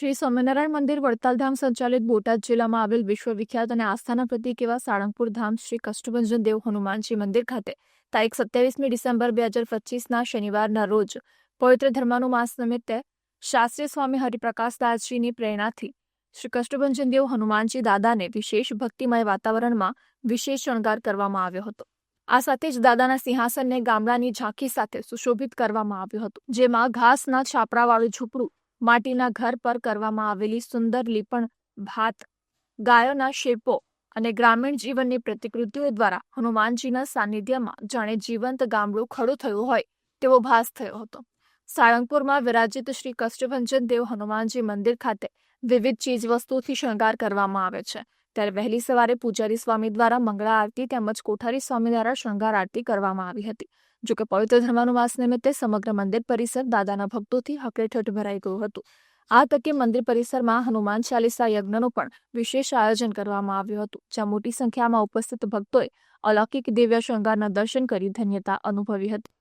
સ્વામિનારાયણ મંદિર વડતાલધામ સંચાલિત બોટાદ જિલ્લામાં આવેલ વિશ્વવિખ્યાત અને આસ્થાના પ્રતિક એવા સાળંગપુર ધામ શ્રી કષ્ટભંજન દેવ હનુમાનજી મંદિર ખાતે તારીખ સત્યાવીસમી ડિસેમ્બર બે હજાર પચીસના શનિવારના રોજ પવિત્ર ધર્માનો માસ નિમિત્તે શાસ્ત્રી સ્વામી હરિપ્રકાશદાસજીની પ્રેરણાથી શ્રી કષ્ટભંજન દેવ હનુમાનજી દાદાને વિશેષ ભક્તિમય વાતાવરણમાં વિશેષ શણગાર કરવામાં આવ્યો હતો. આ સાથે જ દાદાના સિંહાસનને ગામડાની ઝાંખી સાથે સુશોભિત કરવામાં આવ્યું હતું, જેમાં ઘાસના છાપરાવાળું ઝૂંપડું માટીના ઘર પર કરવામાં આવેલી સુંદર લીપણ, ભાત, ગાયોના શેપો અને ગ્રામીણ જીવનની પ્રતિકૃતિઓ દ્વારા હનુમાનજીના સાનિધ્યમાં જાણે જીવંત ગામડું ખડું થયું હોય તેવો ભાસ થયો હતો. સાળંગપુરમાં વિરાજિત શ્રી કષ્ટભંજન દેવ હનુમાનજી મંદિર ખાતે વિવિધ ચીજવસ્તુથી શણગાર કરવામાં આવે છે. ત્યારે વહેલી સવારે પૂજારી સ્વામી દ્વારા મંગળા આરતી તેમજ કોઠારી સ્વામી દ્વારા શણગાર આરતી કરવામાં આવી હતી. જોકે પવિત્ર ધર્માનું માસ નિમિત્તે સમગ્ર મંદિર પરિસર દાદાના ભક્તોથી હકરેઠઠ ભરાઈ ગયું હતું. આ તકે મંદિર પરિસરમાં હનુમાન ચાલીસા યજ્ઞનું પણ વિશેષ આયોજન કરવામાં આવ્યું હતું, જ્યાં મોટી સંખ્યામાં ઉપસ્થિત ભક્તોએ અલૌકિક દિવ્ય શણગારના દર્શન કરી ધન્યતા અનુભવી હતી.